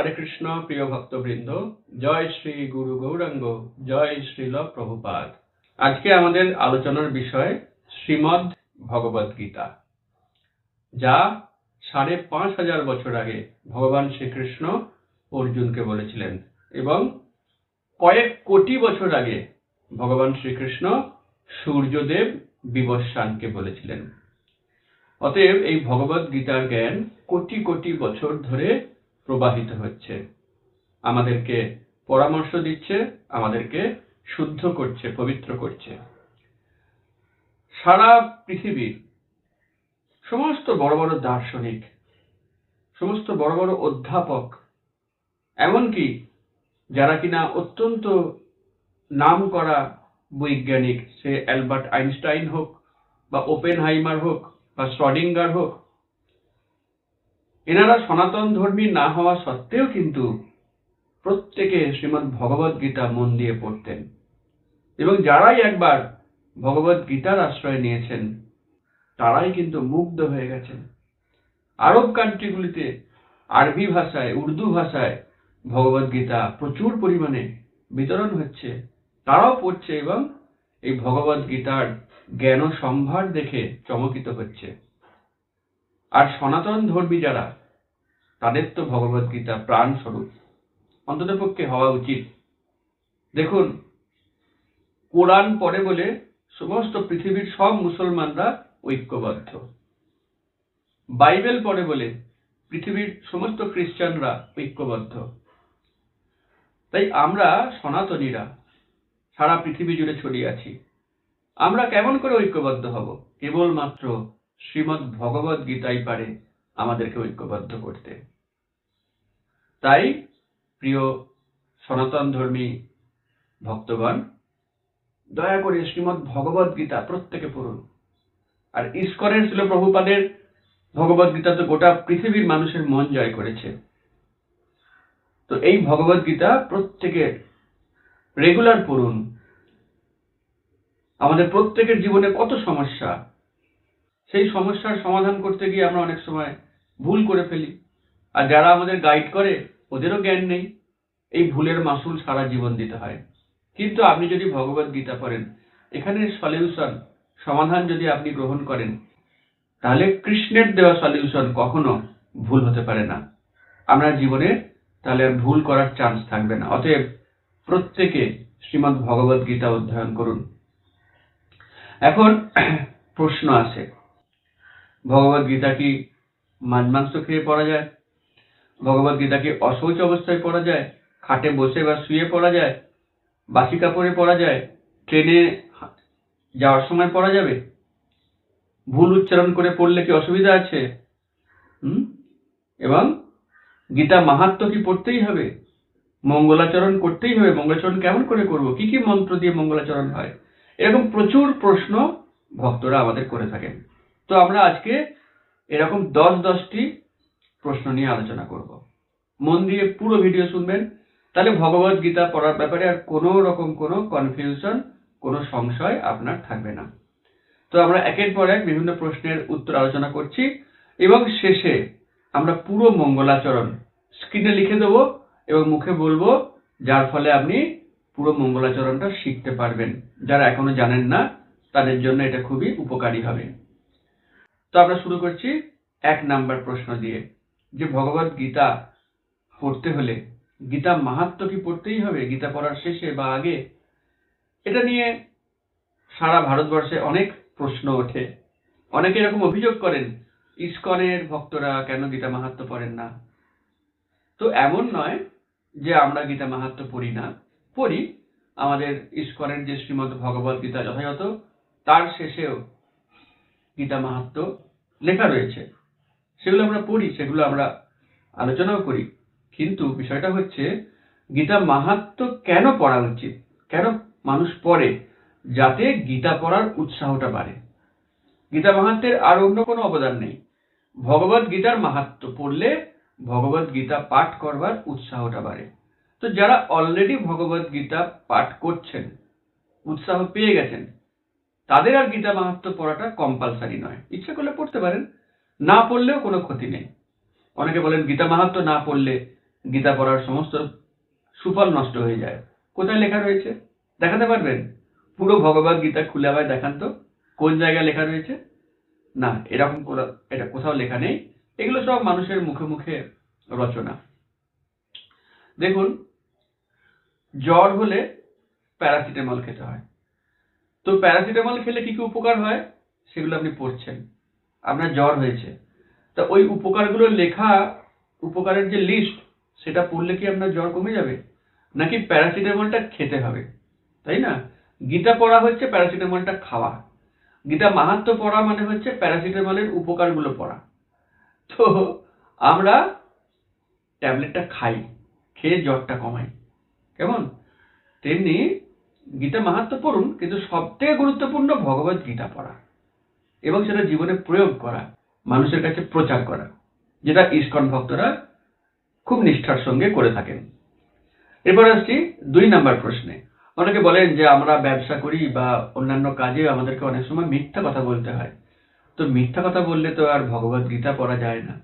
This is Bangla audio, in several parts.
হরে কৃষ্ণ, প্রিয় ভক্তবৃন্দ, জয় শ্রী গুরু গৌরাঙ্গ, জয় শ্রীল প্রভুপাদ। আজকে আমাদের আলোচনার বিষয় শ্রীমদ্ ভগবদ গীতা, যা সাড়ে পাঁচ হাজার বছর আগে ভগবান শ্রীকৃষ্ণ অর্জুনকে বলেছিলেন এবং কয়েক কোটি বছর আগে ভগবান শ্রীকৃষ্ণ সূর্যদেব বিবস্বানকে বলেছিলেন। অতএব এই ভগবদ গীতার জ্ঞান কোটি কোটি বছর ধরে প্রবাহিত হচ্ছে। আমাদেরকে পরামর্শ দিচ্ছে, আমাদেরকে শুদ্ধ করছে, পবিত্র করছে। সারা পৃথিবীর সমস্ত বড় বড় দার্শনিক, সমস্ত বড় বড় অধ্যাপক, এমনকি যারা কিনা অত্যন্ত নাম করা বৈজ্ঞানিক, সে অ্যালবার্ট আইনস্টাইন হোক বা ওপেন হাইমার হোক বা শ্রডিঙ্গার হোক এনারা সনাতন ধর্মী না হওয়া সত্ত্বেও কিন্তু প্রত্যেকে শ্রীমদ্ ভগবদ গীতা মন দিয়ে পড়তেন। এবং যারাই একবার ভগবদ গীতার আশ্রয় নিয়েছেন, তারাই কিন্তু মুগ্ধ হয়ে গেছেন। আরব কান্ট্রিগুলিতে আরবি ভাষায়, উর্দু ভাষায় ভগবদ গীতা প্রচুর পরিমাণে বিতরণ হচ্ছে। তারাও পড়ছে এবং এই ভগবদ গীতার জ্ঞান সম্ভার দেখে চমকিত হচ্ছে। আর সনাতন ধর্মী যারা, তাদের তো ভগবদ গীতা প্রাণ স্বরূপ অন্ততপক্ষে হওয়া উচিত। দেখুন, কোরআন পড়ে বলে সমস্ত পৃথিবীর সব মুসলমানরা ঐক্যবদ্ধ। বাইবেল পড়ে বলে পৃথিবীর সমস্ত খ্রিস্টানরা ঐক্যবদ্ধ। তাই আমরা সনাতনীরা, সারা পৃথিবী জুড়ে ছড়িয়ে আছি। আমরা কেমন করে ঐক্যবদ্ধ হব? কেবলমাত্র শ্রীমদ্ ভগবদ গীতাই পারে আমাদেরকে ঐক্যবদ্ধ করতে। তাই, প্রিয় সনাতন ধর্মী ভক্তগণ, দয়া করে শ্রীমদ্ ভগবদ গীতা প্রত্যেকে পড়ুন। আর ইস্কনের ছিল প্রভুপাদের ভগবদ গীতা তো গোটা পৃথিবীর মানুষের মন জয় করেছে। তো এই ভগবদ গীতা প্রত্যেকে রেগুলার পড়ুন। আমাদের প্রত্যেকের জীবনে কত সমস্যা সেই সমস্যার সমাধান করতে গিয়ে আমরা অনেক সময় ভুল করে ফেলি। আর যারা আমাদের গাইড করে, ওদেরও জ্ঞান নেই। এই ভুলের মাসুল সারা জীবন দিতে হয়। কিন্তু আপনি যদি ভগবত গীতা পড়েন, এখানে সলিউশন সমাধান যদি আপনি গ্রহণ করেন, তাহলে কৃষ্ণের দেওয়া সলিউশন কখনো ভুল হতে পারে না। আমরা জীবনে তাহলে ভুল করার চান্স থাকবে না। অতএব প্রত্যেকে শ্রীমদ্ ভগবত গীতা অধ্যয়ন করুন। এখন প্রশ্ন আছে। ভগবত গীতা কি মাংস খেয়ে পড়া যায়? ভগবত গীতা কি অশৌচ অবস্থায় পড়া যায়? খাটে বসে বা শুয়ে পড়া যায়? বাসি কাপড়ে পড়া যায়? ট্রেনে যাওয়ার সময় পড়া যাবে? ভুল উচ্চারণ করে পড়লে কি অসুবিধা আছে? হুম? এবং গীতা মাহাত্ম কি পড়তেই হবে? মঙ্গলাচরণ করতেই হবে? মঙ্গলাচরণ কেমন করে করব? কি কি মন্ত্র দিয়ে মঙ্গলাচরণ হয়? এরকম প্রচুর প্রশ্ন ভক্তরা আমাদের করে থাকেন। তো আমরা আজকে এরকম দশ দশটি প্রশ্ন নিয়ে আলোচনা করব। মন দিয়ে পুরো ভিডিও শুনবেন। তাহলে ভগবত গীতা পড়ার ব্যাপারে আর কোনো রকম কোনো কনফিউশন কোনো সংশয় আপনার থাকবে না। তো আমরা একের পর এক বিভিন্ন প্রশ্নের উত্তর আলোচনা করছি এবং শেষে আমরা পুরো মঙ্গলাচরণ স্ক্রিনে লিখে দেব এবং মুখে বলব, যার ফলে আপনি পুরো মঙ্গলাচরণটা শিখতে পারবেন। যারা এখনও জানেন না, তাদের জন্য এটা খুবই উপকারী হবে। তো আমরা শুরু করছি এক নাম্বার প্রশ্ন দিয়ে, যে ভগবত গীতা পড়তে হলে গীতা মাহাত্ম কি পড়তেই হবে? গীতা পড়ার শেষে বা আগে? এটা নিয়ে সারা ভারতবর্ষে অনেক প্রশ্ন ওঠে। অনেকে এরকম অভিযোগ করেন, ইস্কনের ভক্তরা কেন গীতা মাহাত্ম পড়েন না? তো এমন নয় যে আমরা গীতা মাহাত্ম পড়ি না। পড়ি। আমাদের ইস্কনের যে শ্রীমদ ভগবত গীতা যথাযথ, তার শেষেও গীতা মাহাত্ম লেখা রয়েছে। সেগুলো আমরা পড়ি, সেগুলো আমরা আলোচনাও করি। কিন্তু বিষয়টা হচ্ছে, গীতা মাহাত্ম কেন পড়া উচিত? কেন মানুষ পড়ে? যাতে গীতা পড়ার উৎসাহটা বাড়ে। গীতা মাহাত্মের আর অন্য কোনো অবদান নেই। ভগবত গীতার মাহাত্ম পড়লে ভগবত গীতা পাঠ করবার উৎসাহটা বাড়ে। তো যারা অলরেডি ভগবত গীতা পাঠ করছেন, উৎসাহ পেয়ে গেছেন তাদের আর গীতা মাহাত্ম পড়াটা কম্পালসারি নয়। ইচ্ছা করলে পড়তে পারেন, না পড়লেও কোনো ক্ষতি নেই। অনেকে বলেন গীতা মাহাত্ম না পড়লে গীতা পড়ার সমস্ত সুফল নষ্ট হয়ে যায়। কোথায় লেখা রয়েছে? দেখাতে পারবেন? পুরো ভগবত গীতা খুলে আবার দেখান তো। কোন জায়গায় লেখা রয়েছে? না, এরকম এটা কোথাও লেখা নেই। এগুলো সব মানুষের মুখে মুখে রচনা। দেখুন, জ্বর হলে প্যারাসিটামল খেতে হয়। তো প্যারাসিটামল খেলে কি কি উপকার হয়? সেগুলো আপনি পড়ছেন। আপনার জ্বর হয়েছে। তা ওই উপকারগুলো লেখা, উপকারের যে লিস্ট সেটা পড়লে কি আপনার জ্বর কমে যাবে? নাকি প্যারাসিটামলটা খেতে হবে? তাই না? গীতা পড়া হচ্ছে প্যারাসিটামলটা খাওয়া। গীতা মাহাত্ম পড়া মানে হচ্ছে প্যারাসিটামলের উপকারগুলো পড়া। তো আমরা ট্যাবলেটটা খাই, খেয়ে জ্বরটা কমাই। কেমন? তেমনি গীতা মাহাত্ম পড়ুন, কিন্তু সব থেকে গুরুত্বপূর্ণ ভগবত গীতা পড়া এবং সেটা জীবনে প্রয়োগ করা, মানুষের কাছে প্রচার করা, যেটা ইস্কন ভক্তরা খুব নিষ্ঠার সঙ্গে করে থাকেন। এরপর আসছি দুই নাম্বার প্রশ্নে। অনেকে বলেন যে আমরা ব্যবসা করি বা অন্যান্য কাজে আমাদেরকে অনেক সময় মিথ্যা কথা বলতে হয়। তো মিথ্যা কথা বললে তো আর ভগবত গীতা পড়া যায় না।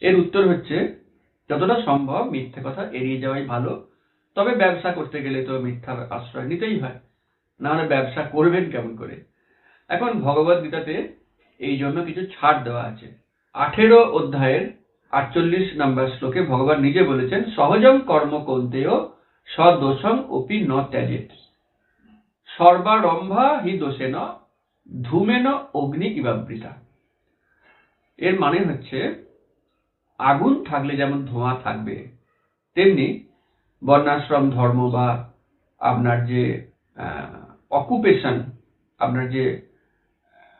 এর উত্তর হচ্ছে, যতটা সম্ভব মিথ্যে কথা এড়িয়ে যাওয়াই ভালো। তবে ব্যবসা করতে গেলে তো মিথ্যার আশ্রয় নিতেই হয়। না হলে ব্যবসা করবেন কেমন করে? এখন ভগবত গীতাতে এই জন্য কিছু ছাড় দেওয়া আছে। আঠেরো অধ্যায়ের আটচল্লিশ নাম্বার শ্লোকে ভগবান নিজে বলেছেন, সহজং কর্ম কন্তেয়, সদোষং অপি ন ত্যাজেত। সর্বারম্ভা হি দোষেন, ধূমেন অগ্নি ইবাবৃতা এর মানে হচ্ছে, আগুন থাকলে যেমন ধোঁয়া থাকবে, তেমনি বর্ণাশ্রম, ধর্ম বা আপনার যে অকুপেশন আপনার যে,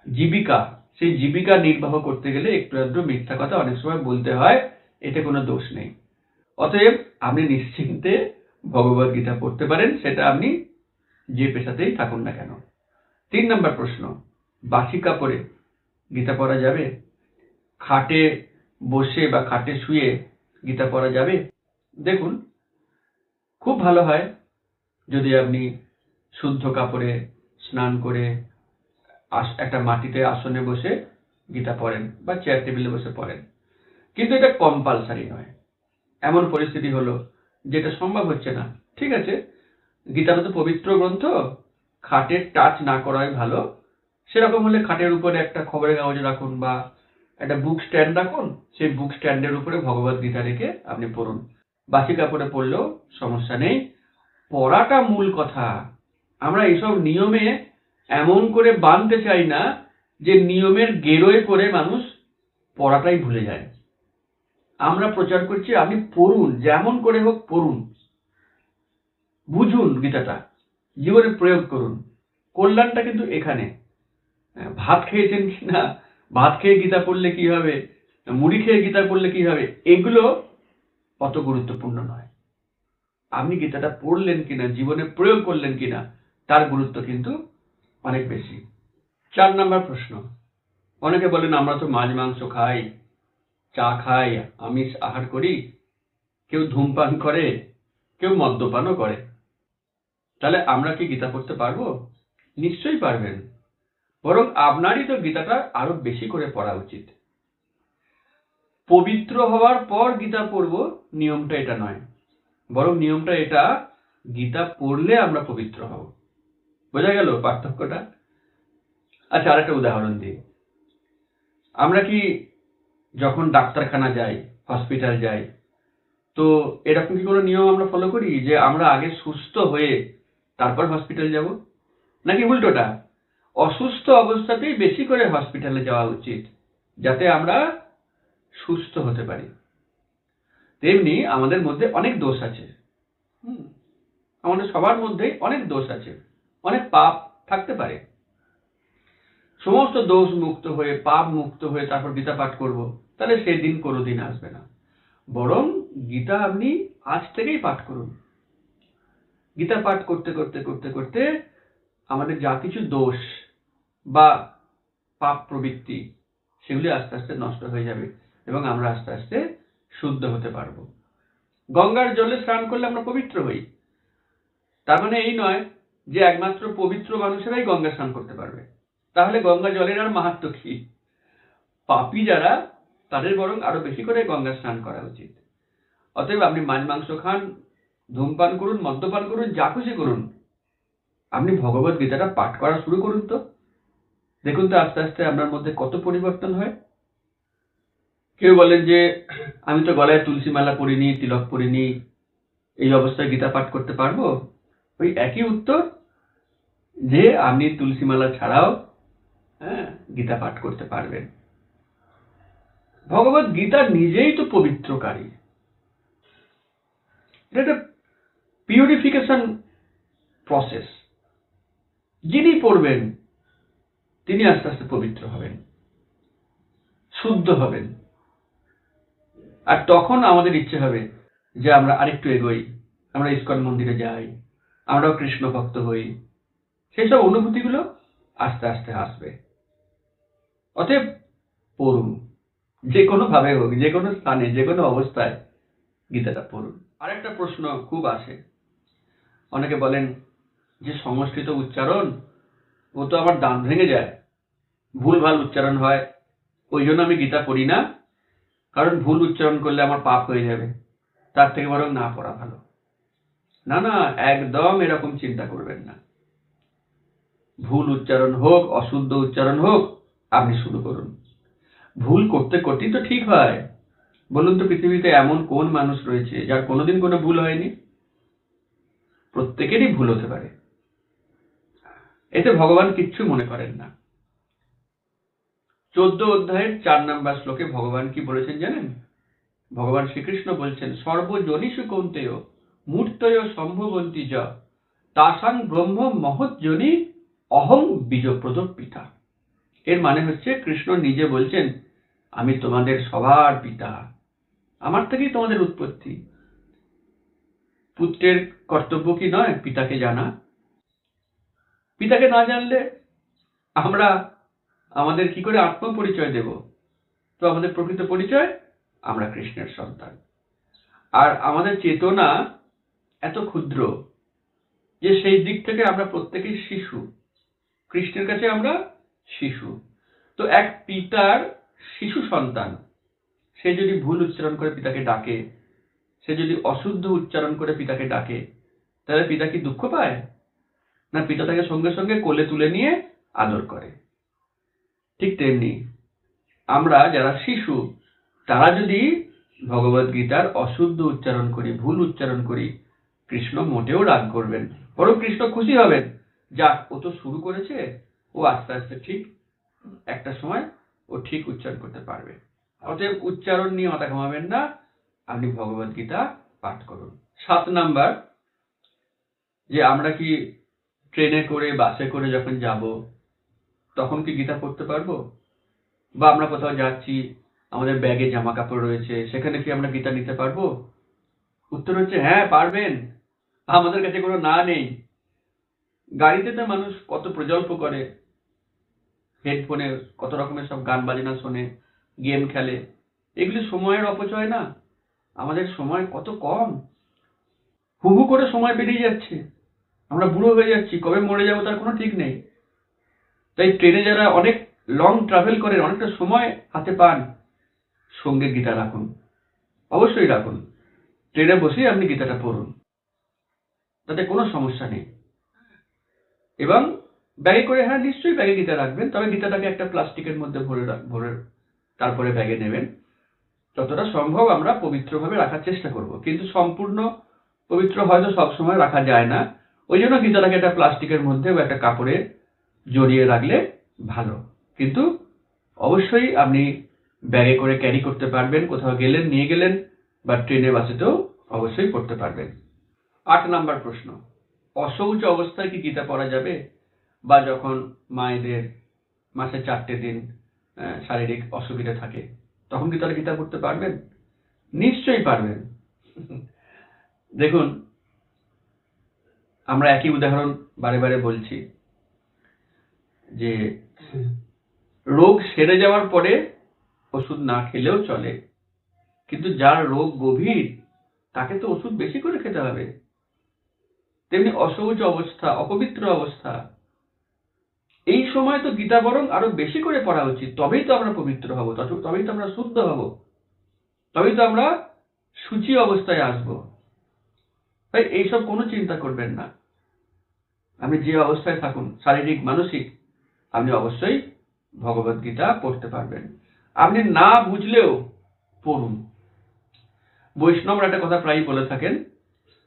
জীবিকা, সেই জীবিকা নির্বাহ করতে গেলে একটু একটু মিথ্যা কথা অনেক সময় বলতে হয়, এতে কোনো দোষ নেই। অতএব আপনি নিশ্চিন্তে ভগবত গীতা পড়তে পারেন, সেটা আপনি যে পেশাতেই থাকুন না কেন। তিন নম্বর প্রশ্ন বাসি কাপড়ে গীতা পড়া যাবে? খাটে বসে বা খাটে শুয়ে গীতা পড়া যাবে? দেখুন খুব ভালো হয় যদি আপনি শুদ্ধ কাপড়ে স্নান করে একটা মাটিতে আসনে বসে গীতা পড়েন বা চেয়ার টেবিলে বসে পড়েন। কিন্তু এটা কম্পালসারি নয়। এমন পরিস্থিতি হলো যেটা সম্ভব হচ্ছে না। ঠিক আছে? গীতাটা তো পবিত্র গ্রন্থ, খাটের টাচ না করাই ভালো। সেরকম হলে খাটের উপরে একটা খবরের কাগজ রাখুন বা একটা বুক স্ট্যান্ড রাখুন, সেই বুক স্ট্যান্ডের উপরে ভগবত গীতা রেখে আপনি পড়ুন। বাসি কাপড়ে পড়লেও সমস্যা নেই। পড়াটা মূল কথা। আমরা এইসব নিয়মে এমন করে বানতে চাই না যে নিয়মের গেরোয় করে মানুষ পড়াটাই ভুলে যায়। আমরা প্রচার করছি আপনি পড়ুন যেমন করে হোক পড়ুন। বুঝুন গীতাটা জীবনে প্রয়োগ করুন। কল্যাণটা কিন্তু এখানে। হ্যাঁ, ভাত খেয়েছেন কিনা ভাত খেয়ে গীতা পড়লে কি হবে? মুড়ি খেয়ে গীতা পড়লে কি হবে? এগুলো অত গুরুত্বপূর্ণ নয়। আপনি গীতাটা পড়লেন কিনা, জীবনে প্রয়োগ করলেন কিনা, তার গুরুত্ব কিন্তু অনেক বেশি। চার নাম্বার প্রশ্ন। অনেকে বলেন, আমরা তো মাছ, মাংস খাই, চা খাই, আমিষ আহার করি। কেউ ধূমপান করে, কেউ মদ্যপানও করে। তাহলে আমরা কি গীতা পড়তে পারব? নিশ্চয়ই পারবেন। বরং আপনারই তো গীতাটা আরও বেশি করে পড়া উচিত। পবিত্র হওয়ার পর গীতা পড়ব, নিয়মটা এটা নয়। বরং নিয়মটা এটা, গীতা পড়লে আমরা পবিত্র হব। বোঝা গেল পার্থক্যটা? আচ্ছা আরেকটা উদাহরণ দিই। আমরা কি যখন ডাক্তারখানা যাই, হসপিটাল যাই, তো এরকম কি কোনো নিয়ম আমরা ফলো করি যে আমরা আগে সুস্থ হয়ে তারপর হসপিটাল যাব? নাকি উল্টোটা? অসুস্থ অবস্থাতেই বেশি করে হসপিটালে যাওয়া উচিত, যাতে আমরা সুস্থ হতে পারি। তেমনি আমাদের মধ্যে অনেক দোষ আছে। হুম, আমাদের সবার মধ্যেই অনেক দোষ আছে। অনেক পাপ থাকতে পারে। সমস্ত দোষ মুক্ত হয়ে পাপ মুক্ত হয়ে তারপর গীতা পাঠ করব তাহলে সেই দিন কোনোদিন আসবে না। বরং গীতা আপনি আজ থেকেই পাঠ করুন। গীতা পাঠ করতে করতে করতে করতে আমাদের যা কিছু দোষ বা পাপ প্রবৃত্তি সেগুলি আস্তে আস্তে নষ্ট হয়ে যাবে। এবং আমরা আস্তে আস্তে শুদ্ধ হতে পারব। গঙ্গার জলে স্নান করলে আমরা পবিত্র হই। তার মানে এই নয় যে একমাত্র পবিত্র মানুষেরাই গঙ্গা স্নান করতে পারবে। তাহলে গঙ্গা জলের আর মাহাত্ম কি? পাপী যারা, তাদের বরং আরও বেশি করে গঙ্গা স্নান করা উচিত। অতএব আপনি মাছ মাংস খান ধূমপান করুন মদ্যপান করুন, যা খুশি করুন। আপনি ভগবত গীতাটা পাঠ করা শুরু করুন তো। দেখুন তো আস্তে আস্তে আপনার মধ্যে কত পরিবর্তন হয়। কেউ বলেন যে, আমি তো গলায় তুলসী মালা পরিনি, তিলক পরিনি, এই অবস্থায় গীতা পাঠ করতে পারব? ওই একই উত্তর, যে আপনি তুলসী মালা ছাড়াও হ্যাঁ গীতা পাঠ করতে পারবেন। ভগবত গীতা নিজেই তো পবিত্রকারী। এটা একটা পিউরিফিকেশন প্রসেস যিনি পড়বেন, তিনি আস্তে আস্তে পবিত্র হবেন, শুদ্ধ হবেন। আর তখন আমাদের ইচ্ছে হবে যে আমরা আরেকটু এগোই, আমরা ইস্কন মন্দিরে যাই, আমরাও কৃষ্ণ ভক্ত হই। সেসব অনুভূতিগুলো আস্তে আস্তে আসবে। অতএব পড়ুন, যে কোনো ভাবে হোক, যে কোনো স্থানে, যে কোনো অবস্থায় গীতাটা পড়ুন। আরেকটা প্রশ্ন খুব আসে। অনেকে বলেন যে সংস্কৃত উচ্চারণ, ও তো আমার দান ভেঙে যায়। ভুলভাল উচ্চারণ হয়, ওই জন্য আমি গীতা পড়ি না। কারণ ভুল উচ্চারণ করলে আমার পাপ হয়ে যাবে। তার থেকে বরং না পড়া ভালো। না না, একদম এরকম চিন্তা করবেন না। ভুল উচ্চারণ হোক, অশুদ্ধ উচ্চারণ হোক, আপনি শুরু করুন। ভুল করতে করতেই তো ঠিক হয়। বলুন তো পৃথিবীতে এমন কোন মানুষ রয়েছে যার কোনোদিন কোনো ভুল হয়নি? প্রত্যেকেরই ভুল হতে পারে। এতে ভগবান কিচ্ছু মনে করেন না। চোদ্দ অধ্যায়ের চার নাম্বার শ্লোকে ভগবান কি বলেছেন জানেন? ভগবান শ্রীকৃষ্ণ বলছেন, সর্বজনীষু কৌন্তেয় মূর্তয় সম্ভবন্তী য, তাসাং ব্রহ্ম মহৎজনী অহং বীজপ্রদ পিতা এর মানে হচ্ছে, কৃষ্ণ নিজে বলছেন, আমি তোমাদের সবার পিতা, আমার থেকেই তোমাদের উৎপত্তি। পুত্রের কর্তব্য কি নয়? পিতাকে জানা। পিতাকে না জানলে আমরা আমাদের কি করে আত্মপরিচয় দেব? তো আমাদের প্রকৃত পরিচয় আমরা কৃষ্ণের সন্তান। আর আমাদের চেতনা এত ক্ষুদ্র যে সেই দিক থেকে আমরা প্রত্যেকেই শিশু। কৃষ্ণের কাছে আমরা শিশু। তো এক পিতার শিশু সন্তান, সে যদি ভুল উচ্চারণ করে পিতাকে ডাকে, সে যদি অশুদ্ধ উচ্চারণ করে পিতাকে ডাকে, তাহলে পিতা কি দুঃখ পায়? না পিতা তাকে সঙ্গে সঙ্গে কোলে তুলে নিয়ে আদর করে। ঠিক তেমনি আমরা যারা শিশু, তারা যদি ভগবত গীতার অশুদ্ধ উচ্চারণ করি, ভুল উচ্চারণ করি, কৃষ্ণ মোটেও রাগ করবেন। বরং কৃষ্ণ খুশি হবেন। যাক, ও তো শুরু করেছে। ও আস্তে আস্তে ঠিক একটা সময় ও ঠিক উচ্চারণ করতে পারবে। অতএব উচ্চারণ নিয়ে মাথা ঘামাবেন না। আপনি ভগবত গীতা পাঠ করুন। সাত নাম্বার, যে আমরা কি ট্রেনে করে, বাসে করে যখন যাব তখন কি গীতা পড়তে পারব? বা আমরা কোথাও যাচ্ছি, আমাদের ব্যাগে জামা কাপড় রয়েছে, সেখানে কি আমরা গীতা নিতে পারব? উত্তর হচ্ছে হ্যাঁ পারবেন। আমাদের কাছে কোনো না নেই। গাড়িতে তো মানুষ কত প্রজল্প করে। হেডফোনে কত রকমের সব গান বাজনা শোনে, গেম খেলে। এগুলি সময়ের অপচয় না। আমাদের সময় কত কম। হু হু করে সময় পেরিয়ে যাচ্ছে। আমরা বুড়ো হয়ে যাচ্ছি। কবে মরে যাব তার কোনো ঠিক নেই। তাই ট্রেনে যারা অনেক লং ট্রাভেল করেন, অনেকটা সময় হাতে পান, সঙ্গে গীতা রাখুন। অবশ্যই রাখুন। ট্রেনে বসেই আপনি গীতাটা পড়ুন। তাতে কোনো সমস্যা নেই। এবং ব্যাগে করে হ্যাঁ নিশ্চয়ই ব্যাগে গীতা রাখবেন, তবে গীতাটাকে একটা প্লাস্টিকের মধ্যে ভরে ভরে তারপরে ব্যাগে নেবেন। যতটা সম্ভব আমরা পবিত্রভাবে রাখার চেষ্টা করব। কিন্তু সম্পূর্ণ পবিত্র হয়তো সবসময় রাখা যায় না। ওই জন্য গীতাটাকে একটা প্লাস্টিকের মধ্যে বা একটা কাপড়ে জড়িয়ে রাখলে ভালো। কিন্তু অবশ্যই আপনি ব্যাগে করে ক্যারি করতে পারবেন, কোথাও গেলেন, নিয়ে গেলেন, বা ট্রেনে বাসেতেও অবশ্যই পড়তে পারবেন। আট নাম্বার প্রশ্ন অশৌচ অবস্থায় কি গীতা পড়া যাবে? বা যখন মায়েদের মাসে চারটে দিন শারীরিক অসুবিধা থাকে, তখন কি তারা গীতা পড়তে পারবেন? নিশ্চয়ই পারবেন। দেখুন, আমরা একই উদাহরণ বারে বারে বলছি। যে রোগ সেরে যাওয়ার পরে ওষুধ না খেলেও চলে। কিন্তু যার রোগ গভীর, তাকে তো ওষুধ বেশি করে খেতে হবে। তেমনি অসৌচ অবস্থা, অপবিত্র অবস্থা, এই সময় তো গীতা বরং আরও বেশি করে পড়া উচিত। তবেই তো আমরা পবিত্র হব তবেই তো আমরা শুদ্ধ হব। তবেই তো আমরা সূচি অবস্থায় আসব। তাই এইসব কোনো চিন্তা করবেন না। আপনি যে অবস্থায় থাকুন, শারীরিক, মানসিক আপনি অবশ্যই ভগবত গীতা পড়তে পারবেন। আপনি না বুঝলেও পড়ুন। বৈষ্ণবরা একটা কথা প্রায়ই বলে থাকেন,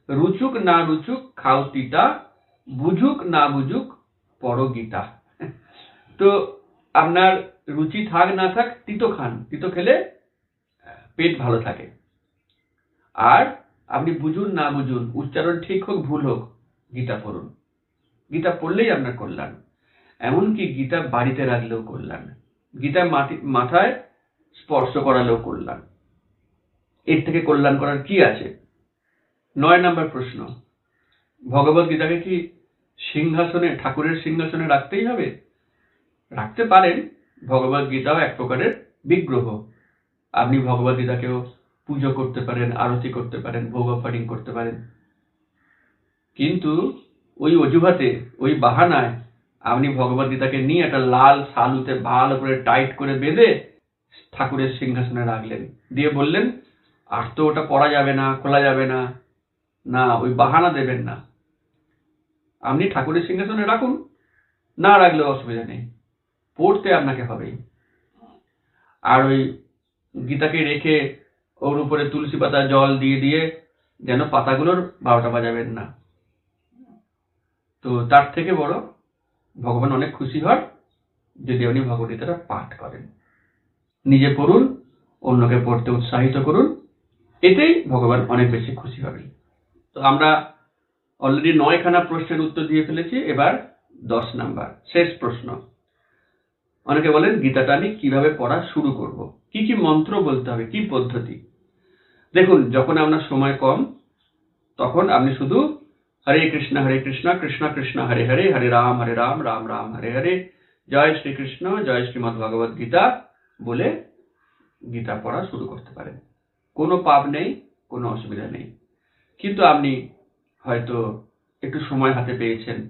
রুচুক না রুচুক খাও তিতা, বুঝুক না বুঝুক, পড়ো গীতা। তো আপনার রুচি থাক না থাক, তিতো খান। তিতো খেলে পেট ভালো থাকে। আর আপনি বুঝুন না বুঝুন, উচ্চারণ ঠিক হোক, ভুল হোক, গীতা পড়ুন। গীতা পড়লেই আপনার কল্যাণ। এমনকি গীতা বাড়িতে রাখলেও কল্যাণ গীতা মাটি, মাথায় স্পর্শ করালেও কল্যাণ এর থেকে কল্যাণ করার কি আছে? নয় নম্বর প্রশ্ন। ভগবত গীতাকে কি সিংহাসনে, ঠাকুরের সিংহাসনে রাখতেই হবে? রাখতে পারেন, ভগবত গীতাও এক প্রকারের বিগ্রহ। আপনি ভগবত গীতাকেও পুজো করতে পারেন, আরতি করতে পারেন, ভোগ অফারিং করতে পারেন। কিন্তু ওই অজুহাতে, ওই বাহানায় আপনি ভগবত গীতাকে নিয়ে একটা লাল শালুতে ভালো করে টাইট করে বেঁধে ঠাকুরের সিংহাসনে রাখলেন। দিয়ে বললেন, আর তো ওটা পড়া যাবে না, খোলা যাবে না। না, ওই বাহানা দেবেন না। আপনি ঠাকুরের সিংহাসনে রাখুন। না রাখলেও অসুবিধা নেই। পড়তে আপনাকে হবেই আর ওই গীতাকে রেখে ওর উপরে তুলসী পাতা জল দিয়ে দিয়ে যেন পাতাগুলোর বারোটা বাজাবেন না। তো তার থেকে বড় ভগবান অনেক খুশি হন যদি আপনি ভগবদ্গীতাটা পাঠ করেন। নিজে পড়ুন, অন্যকে পড়তে উৎসাহিত করুন, এতেই ভগবান অনেক বেশি খুশি হবেন। তো আমরা অলরেডি নয়খানা প্রশ্নের উত্তর দিয়ে ফেলেছি, এবার দশ নাম্বার, শেষ প্রশ্ন। অনেকে বলেন, গীতাটা আমি কীভাবে পড়া শুরু করব? কি কি মন্ত্র বলতে হবে? কি পদ্ধতি? দেখুন, যখন আপনার সময় কম, তখন আপনি শুধু হরে কৃষ্ণ হরে কৃষ্ণ কৃষ্ণ কৃষ্ণ, হরে হরে হরে রাম হরে রাম রাম রাম, হরে হরে। জয় শ্রীকৃষ্ণ, জয় শ্রীমদ ভগবত গীতা বলে গীতা পড়া শুরু করতে পারেন। কোনো পাপ নেই, কোনো অসুবিধা নেই। কিন্তু আপনি হয়তো একটু সময় হাতে পেয়েছেন।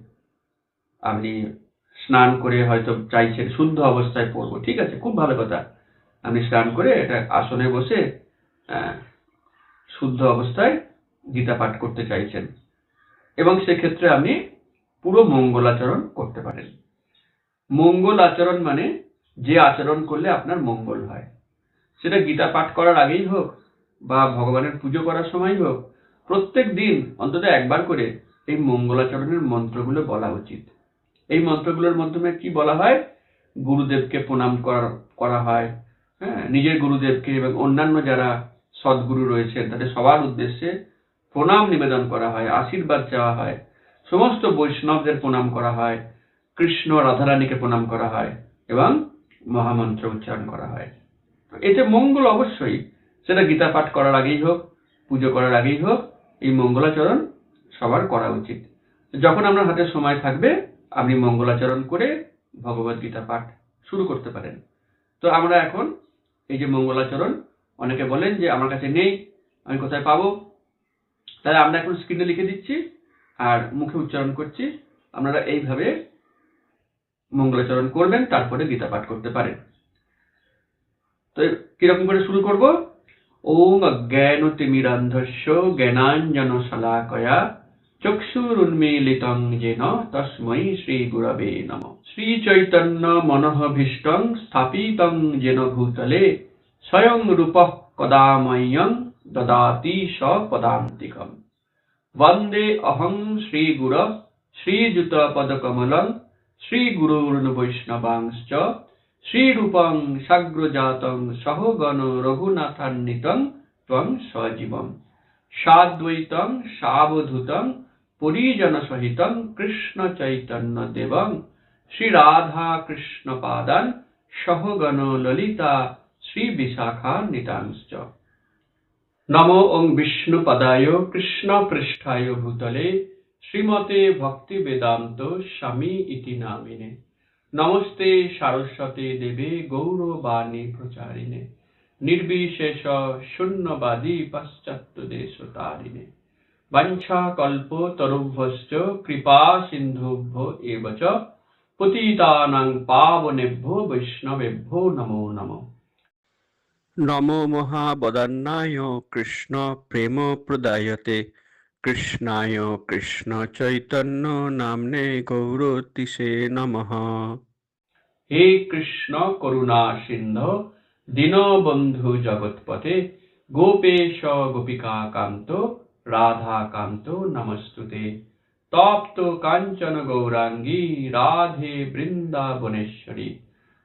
আপনি স্নান করে হয়তো চাইছেন, শুদ্ধ অবস্থায় পড়ব, ঠিক আছে? খুব ভালো কথা। আপনি স্নান করে এটা আসনে বসে শুদ্ধ অবস্থায় গীতা পাঠ করতে চাইছেন। এবং সেক্ষেত্রে আপনি পুরো মঙ্গল আচরণ করতে পারেন। মঙ্গল আচরণ মানে যে আচরণ করলে আপনার মঙ্গল হয়। সেটা গীতা পাঠ করার আগেই হোক বা ভগবানের পুজো করার সময় হোক, প্রত্যেক দিন অন্তত একবার করে এই মঙ্গলাচরণের মন্ত্রগুলো বলা উচিত। এই মন্ত্রগুলোর মাধ্যমে কি বলা হয়? গুরুদেবকে প্রণাম করা করা হয়। হ্যাঁ নিজের গুরুদেবকে এবং অন্যান্য যারা সদ্গুরু রয়েছেন, তাদের সবার উদ্দেশ্যে প্রণাম নিবেদন করা হয়, আশীর্বাদ চাওয়া হয়, সমস্ত বৈষ্ণবদের প্রণাম করা হয়, কৃষ্ণ রাধারানীকে প্রণাম করা হয় এবং মহামন্ত্র উচ্চারণ করা হয়। এতে মঙ্গল অবশ্যই, সেটা গীতা পাঠ করার আগেই হোক, পুজো করার আগেই হোক, এই মঙ্গলাচরণ সবার করা উচিত। যখন আপনার হাতে সময় থাকবে, আপনি মঙ্গলাচরণ করে ভগবত গীতা পাঠ শুরু করতে পারেন। তো আমরা এখন এই যে মঙ্গলাচরণ, অনেকে বলেন যে আমার কাছে নেই, আমি কোথায় পাবো? তাহলে আমরা এখন স্ক্রিনে লিখে দিচ্ছি আর মুখে উচ্চারণ করছি। আপনারা এইভাবে মঙ্গলাচরণ করবেন, তারপরে গীতা পাঠ করতে পারেন। তো কীরকম করে শুরু করব? ওম অজ্ঞান তিমিরান্ধস্য জ্ঞানাঞ্জন শলাকয়া চক্ষুরুন্মীলিতং যেন তস্मै শ্রী গুরবে নম। শ্রী চৈতন্য মনঃভীষ্টং স্থাপিতং যেন ভূতলে স্বয়ং রূপ কদাময়্যং ददाति स पदान्तिकम् वन्दे अहं श्रीगुर श्रीयुतपदकमलं श्रीगुरोर्वैष्णवांश्च श्रीरूपं साग्रजातं सहगण रघुनाथान्वितं त्वं सजीवं साद्वैतं सावधूतं पुरीजनसहितं कृष्णचैतन्यदेवं। श्रीराधाकृष्णपादान् सहोगण ललिता श्री श्रीविशाखान्वितांश्च। নমো ওং বিষ্ণু পদায় কৃষ্ণ পৃষ্ঠায় ভূতলে শ্রীমতে ভক্তি বেদান্ত স্বামী ইতি নামিনে। নমস্তে সারস্বতে দেবে গৌরবাণী প্রচারিণে। নির্বিশেষ শূন্যবাদী পাশ্চাত্য দেশ তারিণে বাঞ্ছা কল্প তরুভ্যশ্চ কৃপা সিন্ধুভ্য এব পতিতানাং পাবনেভ্যো বৈষ্ণবেভ্যো নমো নমঃ। নমো মহাবদান্যায় কৃষ্ণ প্রেম প্রদায়তে। কৃষ্ণায় কৃষ্ণ চৈতন্য নামনে গৌরতিষে নমঃ। হে কৃষ্ণ করুণা সিন্ধ দীনবন্ধু জগৎপতে গোপেশ গোপিকা কান্ত, রাধা কান্ত নমস্তুতে। তপ্ত কাঞ্চন গৌরাঙ্গী, রাধে বৃন্দাবনেশ্বরী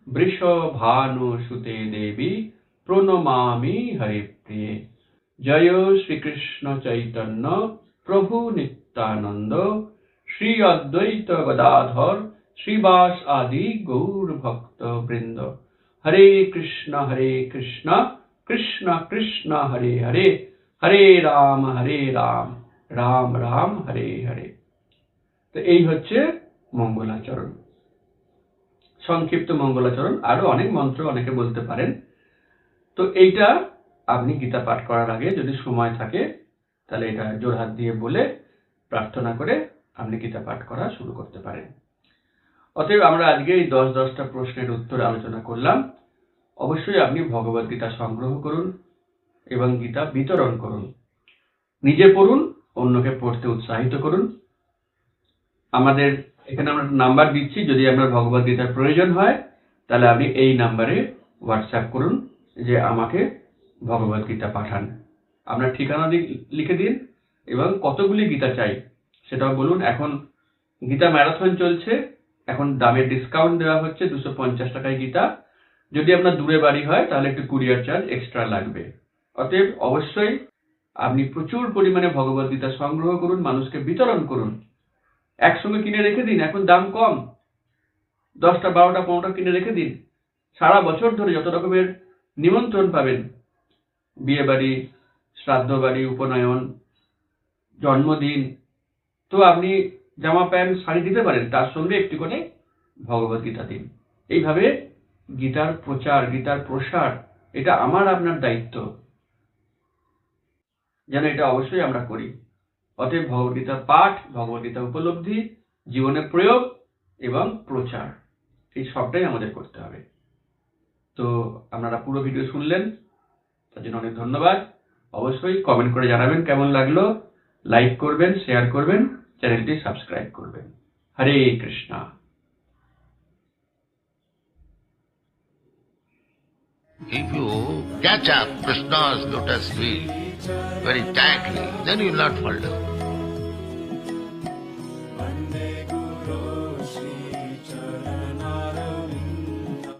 বৃষভানু সুতে দেবী প্রণমামি হরিপ্রিয়ে জয় শ্রীকৃষ্ণ চৈতন্য প্রভু নিত্যানন্দ শ্রী অদ্বৈত গদাধর শ্রীবাস আদি গৌর ভক্ত বৃন্দ হরে কৃষ্ণ হরে কৃষ্ণ কৃষ্ণ কৃষ্ণ হরে হরে হরে রাম হরে রাম রাম রাম হরে হরে তো এই হচ্ছে মঙ্গলাচরণ। সংক্ষিপ্ত মঙ্গলাচরণ। আরও অনেক মন্ত্র অনেকে বলতে পারেন। তো এইটা আপনি গীতা পাঠ করার আগে যদি সময় থাকে, তাহলে এটা জোরহাত দিয়ে বলে প্রার্থনা করে আপনি গীতা পাঠ করা শুরু করতে পারেন। অতএব আমরা আজকে এই দশ দশটা প্রশ্নের উত্তর আলোচনা করলাম। অবশ্যই আপনি ভগবত গীতা সংগ্রহ করুন এবং গীতা বিতরণ করুন। নিজে পড়ুন, অন্যকে পড়তে উৎসাহিত করুন। আমাদের এখানে আমরা নাম্বার দিচ্ছি, যদি আপনার ভগবত গীতার প্রয়োজন হয়, তাহলে আপনি এই নাম্বারে হোয়াটসঅ্যাপ করুন। যে আমাকে ভগবত গীতা পাঠান। আপনার ঠিকানা লিখে দিন এবং কতগুলি গীতা চাই সেটাও বলুন। এখন গীতা ম্যারাথন চলছে, এখন দামের ডিসকাউন্ট দেওয়া হচ্ছে দুশো পঞ্চাশ টাকায় গীতা। যদি আপনার দূরে বাড়ি হয় তাহলে একটু কুরিয়ার চার্জ এক্সট্রা লাগবে। অতএব অবশ্যই আপনি প্রচুর পরিমাণে ভগবত গীতা সংগ্রহ করুন, মানুষকে বিতরণ করুন। একসঙ্গে কিনে রেখে দিন, এখন দাম কম। দশটা, বারোটা, পনেরোটা কিনে রেখে দিন। সারা বছর ধরে যত রকমের নিমন্ত্রণ পাবেন। বিয়ে বাড়ি, শ্রাদ্ধ বাড়ি, উপনয়ন, জন্মদিন। তো আপনি জামা প্যান্ট, শাড়ি দিতে পারেন, তার সঙ্গে একটু করে ভগবত গীতা দিন। এইভাবে গীতার প্রচার, গীতার প্রসার, এটা আমার, আপনার দায়িত্ব। যেন এটা অবশ্যই আমরা করি। অতএব ভগবদ্গীতা পাঠ ভগবদ্গীতা উপলব্ধি, জীবনে প্রয়োগ এবং প্রচার। এই সবটাই আমাদের করতে হবে। তো আপনারা পুরো ভিডিও শুনলেন তার জন্য অনেক ধন্যবাদ। অবশ্যই কমেন্ট করে জানাবেন কেমন লাগল লাইক করবেন শেয়ার করবেন চ্যানেলটি সাবস্ক্রাইব করবেন। হরে Krishna. If you catch up Krishna's lotus feet very tightly, then you will not fall down.